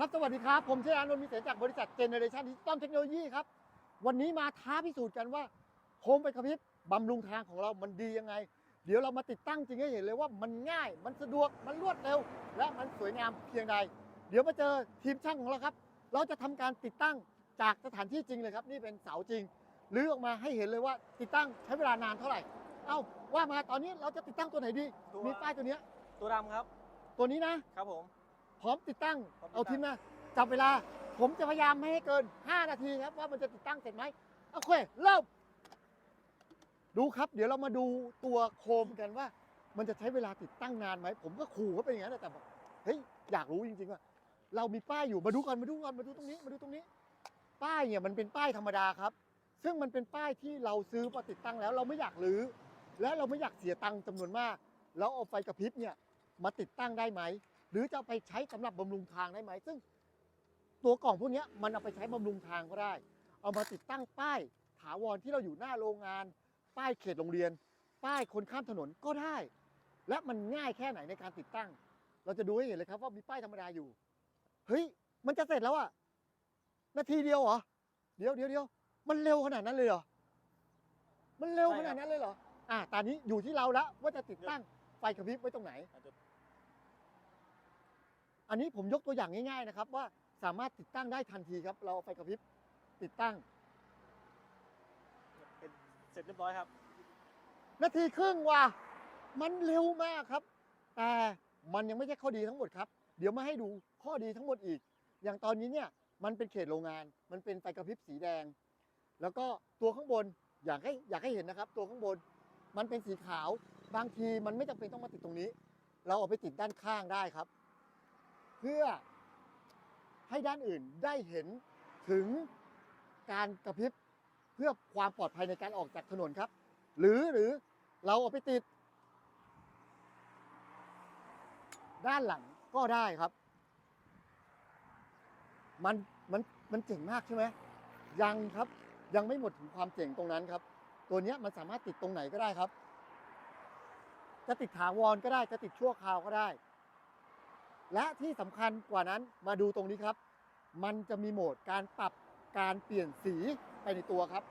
ครับสวัสดีครับ ผมชื่ออานนท์มีเสนจากบริษัทเจเนเรชันดิจิตอลเทคโนโลยีครับ วันนี้มาท้าพิสูจน์กันว่าโคมไฟกระพริบบำรุงทางของเรามันดียังไง เดี๋ยวเรามาติดตั้งจริงให้เห็นเลยว่ามันง่าย มันสะดวกมันรวดเร็ว และมันสวยงามเพียงใด เดี๋ยวมาเจอทีมช่างของเราครับ เราจะทำการติดตั้งจากสถานที่จริงเลยครับ นี่เป็นเสาจริงลื้อออกมาให้เห็นเลยว่าติดตั้งใช้เวลานานเท่าไหร่ เอ้าว่ามาตอนนี้เราจะติดตั้งตัวไหนดีตัวมีป้ายตัวเนี้ยตัวดำครับ ตัวนี้นะครับผม พร้อมติดตั้ง พร้อมติดตั้ง เอาทีมนะจับเวลา ผมจะพยายามไม่ให้เกิน 5 นาทีครับ ว่ามันจะติดตั้งเสร็จไหมโอเคเริ่มดูครับ เดี๋ยวเรามาดูตัวโคมกันว่า มันจะใช้เวลาติดตั้งนานไหม ผมก็ขู่เขาไปอย่างนั้นนะแต่บอกเฮ้ยอยากรู้จริงๆว่าเรามีป้ายอยู่มาดูก่อนมาดูก่อนมาดูตรงนี้มาดูตรงนี้ ป้ายเนี่ยมันเป็นป้ายธรรมดาครับ ซึ่งมันเป็นป้ายที่เราซื้อมาติดตั้งแล้วเราไม่อยากรื้อและเราไม่อยากเสียตังค์จำนวนมาก แล้วเอาไฟกระพริบเนี่ยมาติดตั้งได้ไหม หรือจะเอาไปใช้สำหรับบำรุงทางได้ไหม ซึ่งตัวกล่องพวกเนี้ยมันเอาไปใช้บำรุงทางก็ได้ เอามาติดตั้งป้ายถาวรที่เราอยู่หน้าโรงงาน ป้ายเขตโรงเรียน ป้ายคนข้ามถนนก็ได้ และมันง่ายแค่ไหนในการติดตั้ง เราจะดูให้เห็นเลยครับว่ามีป้ายธรรมดาอยู่ เฮ้ย มันจะเสร็จแล้วอะนาทีเดียวเหรอ เดี๋ยวเดี๋ยวเดี๋ยวมันเร็วขนาดนั้นเลยเหรอ มันเร็วขนาดนั้นเลยเหรอ อะตอนนี้อยู่ที่เราแล้วว่าจะติดตั้งไฟกระพริบไว้ตรงไหน อาจจะ อันนี้ผมยกตัวอย่างง่ายๆนะครับ ว่าสามารถติดตั้งได้ทันทีครับ เราเอาไฟกระพริบติดตั้ง เป็นเสร็จเรียบร้อยครับ นาทีครึ่งว่ะมันเร็วมากครับ แต่มันยังไม่ใช่ข้อดีทั้งหมดครับ เดี๋ยวมาให้ดูข้อดีทั้งหมดอีก อย่างตอนนี้เนี่ยมันเป็นเขตโรงงาน มันเป็นไฟกระพริบสีแดง แล้วก็ตัวข้างบนอยากให้อยากให้เห็นนะครับ ตัวข้างบนมันเป็นสีขาว บางทีมันไม่จำเป็นต้องมาติดตรงนี้ เราเอาไปติดด้านข้างได้ครับ เพื่อให้ด้านอื่นได้เห็นถึงการกระพริบเพื่อความปลอดภัยในการออกจากถนนครับ หรือหรือเราเอาไปติด ด้านหลังก็ได้ครับ มันมันมันเจ๋งมากใช่ไหมยังครับยังไม่หมดถึงความเจ๋งตรงนั้นครับ ตัวนี้มันสามารถติดตรงไหนก็ได้ครับ จะติดถาวรก็ได้จะติดชั่วคราวก็ได้ และที่สำคัญกว่านั้นมาดูตรงนี้ครับ มันจะมีโหมดการปรับการเปลี่ยนสีไปในตัวครับ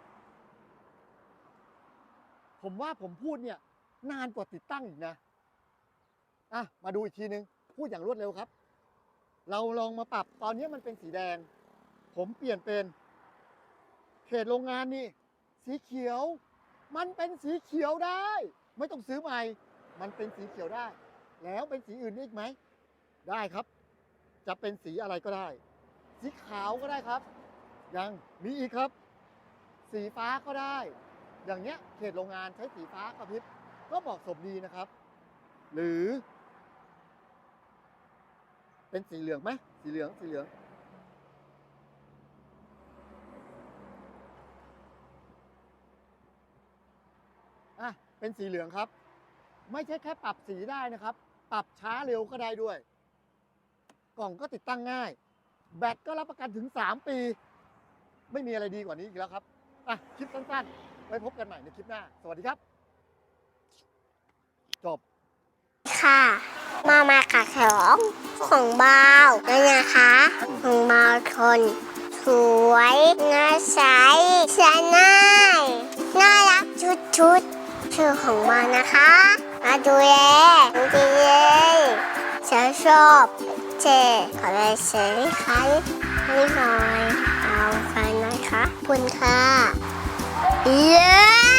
ผมว่าผมพูดเนี่ยนานกว่าติดตั้งอีกนะอะมาดูอีกทีนึง พูดอย่างรวดเร็วครับ เราลองมาปรับตอนนี้มันเป็นสีแดง ผมเปลี่ยนเป็น เขตโรงงานนี่ สีเขียว มันเป็นสีเขียวได้ ไม่ต้องซื้อใหม่ มันเป็นสีเขียวได้ แล้วเป็นสีอื่นได้อีกไหม ได้ครับ จะเป็นสีอะไรก็ได้ สีขาวก็ได้ครับ ยังมีอีกครับ สีฟ้าก็ได้ อย่างเนี้ยเขตโรงงานใช้สีฟ้ากระพริบก็เหมาะสมดีนะครับ หรือ เป็นสีเหลืองไหมสีเหลืองสีเหลือง อะเป็นสีเหลืองครับ ไม่ใช่แค่ปรับสีได้นะครับ ปรับช้าเร็วก็ได้ด้วย กล่องก็ติดตั้งง่าย แบตก็รับประกันถึง 3 ปี ไม่มีอะไรดีกว่านี้อีกแล้วครับอะคลิปสั้นๆ ไว้พบกันใหม่ในคลิปหน้า สวัสดีครับ จบ ค่ะ มามาค่ะของของเบาแล้วนะคะของเบาทน สวยน่าใสใช้ง่ายน่ารักชุดชุดๆชื่อของเบานะคะ มาดูแลดีเลยฉันชอบ เจขอเลยเสียงคันนี่หน่อย เอาคันะคะคุณค่ะ เย้